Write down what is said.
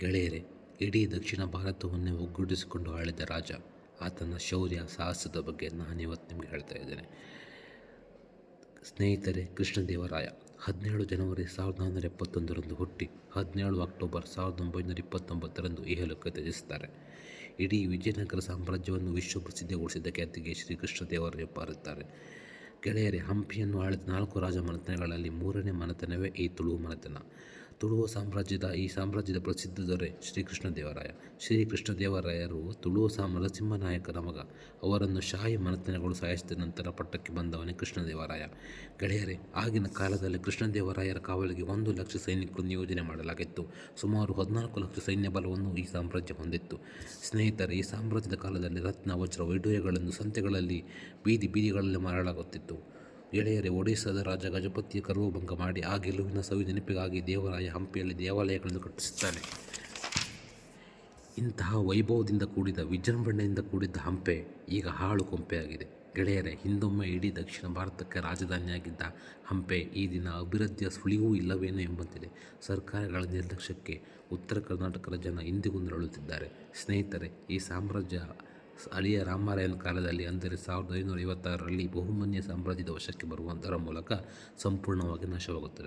ಗೆಳೆಯರೇ, ಇಡೀ ದಕ್ಷಿಣ ಭಾರತವನ್ನೇ ಒಗ್ಗೂಡಿಸಿಕೊಂಡು ಆಳಿದ ರಾಜ, ಆತನ ಶೌರ್ಯ ಸಾಹಸದ ಬಗ್ಗೆ ನಾನಿವತ್ತು ನಿಮಗೆ ಹೇಳ್ತಾ ಇದ್ದೇನೆ. ಸ್ನೇಹಿತರೆ, ಕೃಷ್ಣದೇವರಾಯ, ಹದಿನೇಳು ಜನವರಿ ಸಾವಿರದ ಒಂಬೈನೂರ ಎಪ್ಪತ್ತೊಂದರಂದು ಹುಟ್ಟಿ, ಹದಿನೇಳು ಅಕ್ಟೋಬರ್ ಸಾವಿರದ ಒಂಬೈನೂರ ಇಪ್ಪತ್ತೊಂಬತ್ತರಂದು ಇಹಲೋಕ ತ್ಯಜಿಸುತ್ತಾರೆ. ಇಡೀ ವಿಜಯನಗರ ಸಾಮ್ರಾಜ್ಯವನ್ನು ವಿಶ್ವಪ್ರಸಿದ್ಧಿಗೊಳಿಸಿದ ಖ್ಯಾತಿಗೆ ಶ್ರೀಕೃಷ್ಣದೇವರಾಯ ಪಾರುತ್ತಾರೆ ಗೆಳೆಯರೆ, ಹಂಪಿಯನ್ನು ಆಳಿದ ನಾಲ್ಕು ರಾಜ ಮನೆತನಗಳಲ್ಲಿ ಮೂರನೇ ಮನೆತನವೇ ಈ ತುಳುವು ಮನೆತನ. ತುಳುವ ಸಾಮ್ರಾಜ್ಯದ ಈ ಸಾಮ್ರಾಜ್ಯದ ಪ್ರಸಿದ್ಧ ದೊರೆ ಶ್ರೀಕೃಷ್ಣ ದೇವರಾಯ. ಶ್ರೀಕೃಷ್ಣ ದೇವರಾಯರು ತುಳುವ ಸಾಮ್ ನರಸಿಂಹನಾಯಕರ ಮಗ. ಅವರನ್ನು ಶಾಹಿ ಮನತನಗಳು ಸಾಯಿಸಿದ ನಂತರ ಪಟ್ಟಕ್ಕೆ ಬಂದವನೇ ಕೃಷ್ಣದೇವರಾಯ ಗೆಳೆಯರೇ, ಆಗಿನ ಕಾಲದಲ್ಲಿ ಕೃಷ್ಣದೇವರಾಯರ ಕಾವಲಿಗೆ ಒಂದು ಲಕ್ಷ ಸೈನಿಕರು ನಿಯೋಜನೆ ಮಾಡಲಾಗಿತ್ತು. ಸುಮಾರು ಹದಿನಾಲ್ಕು ಲಕ್ಷ ಸೈನ್ಯ ಬಲವನ್ನು ಈ ಸಾಮ್ರಾಜ್ಯ ಹೊಂದಿತ್ತು. ಸ್ನೇಹಿತರೆ, ಈ ಸಾಮ್ರಾಜ್ಯದ ಕಾಲದಲ್ಲಿ ರತ್ನ, ವಜ್ರ, ವೈಡೂರ್ಯಗಳನ್ನು ಸಂತೆಗಳಲ್ಲಿ ಬೀದಿ ಬೀದಿಗಳಲ್ಲಿ ಮಾರಲಾಗುತ್ತಿತ್ತು. ಗೆಳೆಯರೇ ಒಡಿಸ್ಸಾದ ರಾಜ ಗಜಪತಿಯ ಕರುವಭಂಗ ಮಾಡಿ ಆ ಗೆಲುವಿನ ಸವಿ ನೆನಪಿಗಾಗಿ ದೇವರಾಯ ಹಂಪಿಯಲ್ಲಿ ದೇವಾಲಯಗಳನ್ನು ಕಟ್ಟಿಸುತ್ತಾನೆ. ಇಂತಹ ವೈಭವದಿಂದ ಕೂಡಿದ, ವಿಜೃಂಭಣೆಯಿಂದ ಕೂಡಿದ್ದ ಹಂಪೆ ಈಗ ಹಾಳು ಕೊಂಪೆಯಾಗಿದೆ. ಗೆಳೆಯರೇ, ಹಿಂದೊಮ್ಮೆ ಇಡೀ ದಕ್ಷಿಣ ಭಾರತಕ್ಕೆ ರಾಜಧಾನಿಯಾಗಿದ್ದ ಹಂಪೆ ಈ ದಿನ ಅಭಿವೃದ್ಧಿಯ ಸುಳಿವೂ ಇಲ್ಲವೇನೋ ಎಂಬಂತಿದೆ. ಸರ್ಕಾರಗಳ ನಿರ್ಲಕ್ಷ್ಯಕ್ಕೆ ಉತ್ತರ ಕರ್ನಾಟಕದ ಜನ ಇಂದಿಗೂ ನರಳುತ್ತಿದ್ದಾರೆ. ಸ್ನೇಹಿತರೆ, ಈ ಸಾಮ್ರಾಜ್ಯ ಅಳಿಯ ರಾಮರಾಯನ ಕಾಲದಲ್ಲಿ ಅಂದರೆ ಸಾವಿರದ ಐನೂರ ಐವತ್ತಾರರಲ್ಲಿ ಬಹುಮನ್ಯ ಸಾಮ್ರಾಜ್ಯದ ವಶಕ್ಕೆ ಬರುವುದರ ಮೂಲಕ ಸಂಪೂರ್ಣವಾಗಿ ನಾಶವಾಗುತ್ತದೆ.